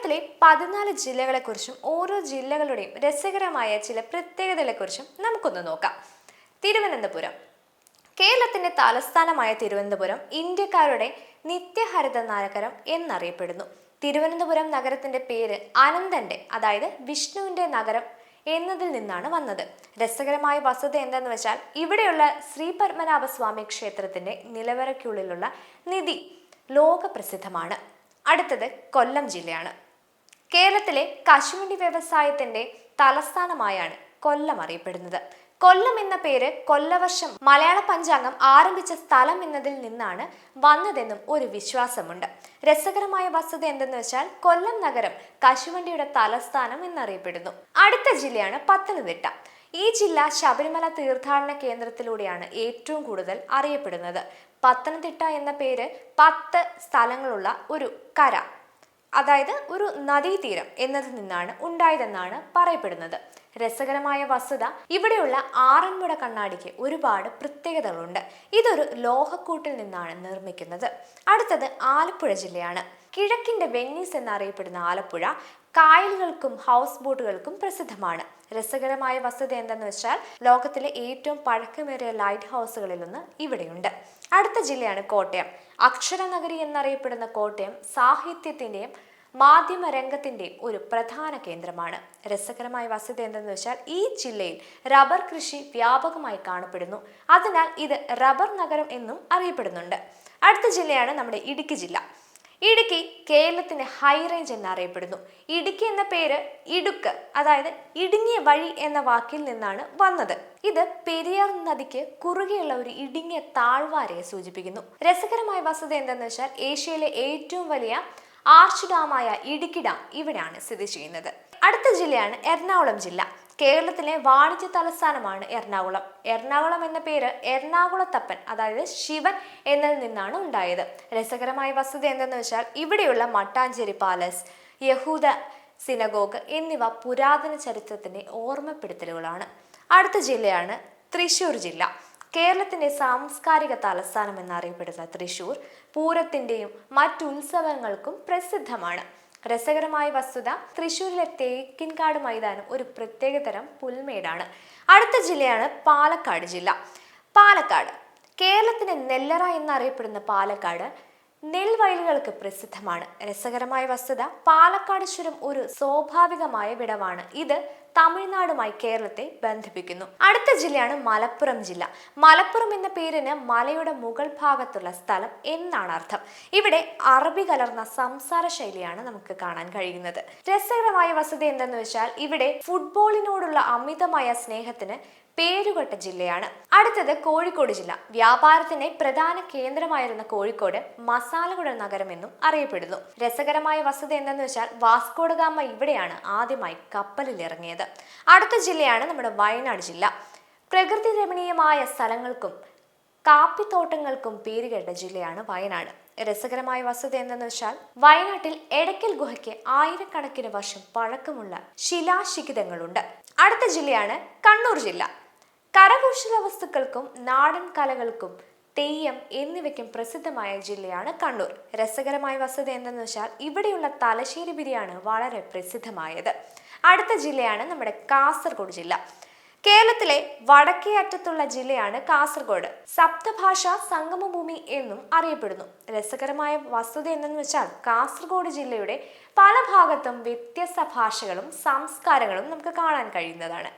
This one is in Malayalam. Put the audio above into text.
കേരളത്തിലെ പതിനാല് ജില്ലകളെക്കുറിച്ചും ഓരോ ജില്ലകളുടെയും രസകരമായ ചില പ്രത്യേകതകളെക്കുറിച്ചും നമുക്കൊന്ന് നോക്കാം. തിരുവനന്തപുരം. കേരളത്തിന്റെ തലസ്ഥാനമായ തിരുവനന്തപുരം ഇന്ത്യക്കാരുടെ നിത്യഹരിത നഗരം എന്നറിയപ്പെടുന്നു. തിരുവനന്തപുരം നഗരത്തിന്റെ പേര് അനന്തന്റെ അതായത് വിഷ്ണുവിന്റെ നഗരം എന്നതിൽ നിന്നാണ് വന്നത്. രസകരമായ വസ്തുത എന്തെന്ന് വെച്ചാൽ ഇവിടെയുള്ള ശ്രീ പത്മനാഭ സ്വാമി ക്ഷേത്രത്തിന്റെ നിലവറയ്ക്കുള്ളിലുള്ള നിധി ലോകപ്രസിദ്ധമാണ്. അടുത്തത് കൊല്ലം ജില്ലയാണ്. കേരളത്തിലെ കശുവണ്ടി വ്യവസായത്തിന്റെ തലസ്ഥാനമായാണ് കൊല്ലം അറിയപ്പെടുന്നത്. കൊല്ലം എന്ന പേര് കൊല്ലവർഷം മലയാള പഞ്ചാംഗം ആരംഭിച്ച സ്ഥലം എന്നതിൽ നിന്നാണ് വന്നതെന്നും ഒരു വിശ്വാസമുണ്ട്. രസകരമായ വസ്തുത എന്തെന്ന് വെച്ചാൽ കൊല്ലം നഗരം കശുവണ്ടിയുടെ തലസ്ഥാനം എന്നറിയപ്പെടുന്നു. അടുത്ത ജില്ലയാണ് പത്തനംതിട്ട. ഈ ജില്ല ശബരിമല തീർത്ഥാടന കേന്ദ്രത്തിലൂടെയാണ് ഏറ്റവും കൂടുതൽ അറിയപ്പെടുന്നത്. പത്തനംതിട്ട എന്ന പേര് പത്ത് സ്ഥലങ്ങളുള്ള ഒരു കര. അതായത് ഒരു നദീതീരം എന്നതിൽ നിന്നാണ് ഉണ്ടായതെന്നാണ് പറയപ്പെടുന്നത്. രസകരമായ വസ്തുത ഇവിടെയുള്ള ആറന്മുട കണ്ണാടിക്ക് ഒരുപാട് പ്രത്യേകതകളുണ്ട്. ഇതൊരു ലോഹക്കൂട്ടിൽ നിന്നാണ് നിർമ്മിക്കുന്നത്. അടുത്തത് ആലപ്പുഴ ജില്ലയാണ്. കിഴക്കിന്റെ വെന്നീസ് എന്നറിയപ്പെടുന്ന ആലപ്പുഴ കായലുകൾക്കും ഹൗസ് ബോട്ടുകൾക്കും പ്രസിദ്ധമാണ്. രസകരമായ വസ്തുത എന്തെന്ന് വെച്ചാൽ ലോകത്തിലെ ഏറ്റവും പഴക്കമേറിയ ലൈറ്റ് ഹൗസുകളിലൊന്ന് ഇവിടെയുണ്ട്. അടുത്ത ജില്ലയാണ് കോട്ടയം. അക്ഷരനഗരി എന്നറിയപ്പെടുന്ന കോട്ടയം സാഹിത്യത്തിന്റെയും മാധ്യമ രംഗത്തിന്റെയും ഒരു പ്രധാന കേന്ദ്രമാണ്. രസകരമായ വസ്തുത എന്തെന്ന് വെച്ചാൽ ഈ ജില്ലയിൽ റബ്ബർ കൃഷി വ്യാപകമായി കാണപ്പെടുന്നു. അതിനാൽ ഇത് റബ്ബർ നഗരം എന്നും അറിയപ്പെടുന്നുണ്ട്. അടുത്ത ജില്ലയാണ് നമ്മുടെ ഇടുക്കി ജില്ല. ഇടുക്കി കേരളത്തിന്റെ ഹൈ റേഞ്ച് എന്നറിയപ്പെടുന്നു. ഇടുക്കി എന്ന പേര് ഇടുക്ക് അതായത് ഇടുങ്ങിയ വഴി എന്ന വാക്കിൽ നിന്നാണ് വന്നത്. ഇത് പെരിയാർ നദിക്ക് കുറുകെയുള്ള ഒരു ഇടുങ്ങിയ താഴ്വാരയെ സൂചിപ്പിക്കുന്നു. രസകരമായ വസ്തുത എന്തെന്ന് വെച്ചാൽ ഏഷ്യയിലെ ഏറ്റവും വലിയ ആർച്ച് ഡാമായ ഇടുക്കി ഡാം ഇവിടെയാണ് സ്ഥിതി ചെയ്യുന്നത്. അടുത്ത ജില്ലയാണ് എറണാകുളം ജില്ല. കേരളത്തിലെ വാണിജ്യ തലസ്ഥാനമാണ് എറണാകുളം. എറണാകുളം എന്ന പേര് എറണാകുളത്തപ്പൻ അതായത് ശിവൻ എന്നതിൽ നിന്നാണ് ഉണ്ടായത്. രസകരമായ വസ്തുത എന്തെന്ന് വെച്ചാൽ ഇവിടെയുള്ള മട്ടാഞ്ചേരി പാലസ് യഹൂദ സിനഗോഗ് എന്നിവ പുരാതന ചരിത്രത്തിന്റെ ഓർമ്മപ്പെടുത്തലുകളാണ്. അടുത്ത ജില്ലയാണ് തൃശൂർ ജില്ല. കേരളത്തിന്റെ സാംസ്കാരിക തലസ്ഥാനം എന്നറിയപ്പെടുന്ന തൃശൂർ പൂരത്തിന്റെയും മറ്റു ഉത്സവങ്ങൾക്കും പ്രസിദ്ധമാണ്. രസകരമായ വസ്തുത തൃശ്ശൂരിലെ തേക്കിൻകാട് മൈതാനം ഒരു പ്രത്യേകതരം പുൽമേടാണ്. അടുത്ത ജില്ലയാണ് പാലക്കാട് ജില്ല. പാലക്കാട്. കേരളത്തിന്റെ നെല്ലറ എന്നറിയപ്പെടുന്ന പാലക്കാട് നെൽവയലുകൾക്ക് പ്രസിദ്ധമാണ്. രസകരമായ വസ്തുത പാലക്കാട് ചുരം ഒരു സ്വാഭാവികമായ വിടവാണ്. ഇത് തമിഴ്നാടുമായി കേരളത്തെ ബന്ധിപ്പിക്കുന്നു. അടുത്ത ജില്ലയാണ് മലപ്പുറം ജില്ല. മലപ്പുറം എന്ന പേരിന് മലയുടെ മുകൾ ഭാഗത്തുള്ള സ്ഥലം എന്നാണ് അർത്ഥം. ഇവിടെ അറബി കലർന്ന സംസാര ശൈലിയാണ് നമുക്ക് കാണാൻ കഴിയുന്നത്. രസകരമായ വസ്തുത എന്തെന്ന് വെച്ചാൽ ഇവിടെ ഫുട്ബോളിനോടുള്ള അമിതമായ സ്നേഹത്തിന് പേരുകെട്ട ജില്ലയാണ്. അടുത്തത് കോഴിക്കോട് ജില്ല. വ്യാപാരത്തിന്റെ പ്രധാന കേന്ദ്രമായിരുന്ന കോഴിക്കോട് മസാലകുട നഗരമെന്നും അറിയപ്പെടുന്നു. രസകരമായ വസ്തുത എന്തെന്ന് വെച്ചാൽ വാസ്കോഡ ഗാമ ഇവിടെയാണ് ആദ്യമായി കപ്പലിൽ ഇറങ്ങിയത് അടുത്ത ജില്ലയാണ് നമ്മുടെ വയനാട് ജില്ല. പ്രകൃതി രമണീയമായ സ്ഥലങ്ങൾക്കും കാപ്പിത്തോട്ടങ്ങൾക്കും പേരുകേട്ട ജില്ലയാണ് വയനാട്. രസകരമായ വസ്തുത എന്തെന്ന് വെച്ചാൽ വയനാട്ടിൽ എടക്കൽ ഗുഹയ്ക്ക് ആയിരക്കണക്കിന് വർഷം പഴക്കമുള്ള ശിലാശിഖിതങ്ങളുണ്ട്. അടുത്ത ജില്ലയാണ് കണ്ണൂർ ജില്ല. കരകൗശല വസ്തുക്കൾക്കും നാടൻ കലകൾക്കും തെയ്യം എന്നിവയ്ക്കും പ്രസിദ്ധമായ ജില്ലയാണ് കണ്ണൂർ. രസകരമായ വസ്തുത എന്തെന്ന് വെച്ചാൽ ഇവിടെയുള്ള തലശ്ശേരി ബിരിയാണ് വളരെ പ്രസിദ്ധമായത്. അടുത്ത ജില്ലയാണ് നമ്മുടെ കാസർഗോഡ് ജില്ല. കേരളത്തിലെ വടക്കേ അറ്റത്തുള്ള ജില്ലയാണ് കാസർഗോഡ്. സപ്തഭാഷ സംഗമഭൂമി എന്നും അറിയപ്പെടുന്നു. രസകരമായ വസ്തുത എന്തെന്ന് വെച്ചാൽ കാസർഗോഡ് ജില്ലയുടെ പല ഭാഗത്തും വ്യത്യസ്ത ഭാഷകളും സംസ്കാരങ്ങളും നമുക്ക് കാണാൻ കഴിയുന്നതാണ്.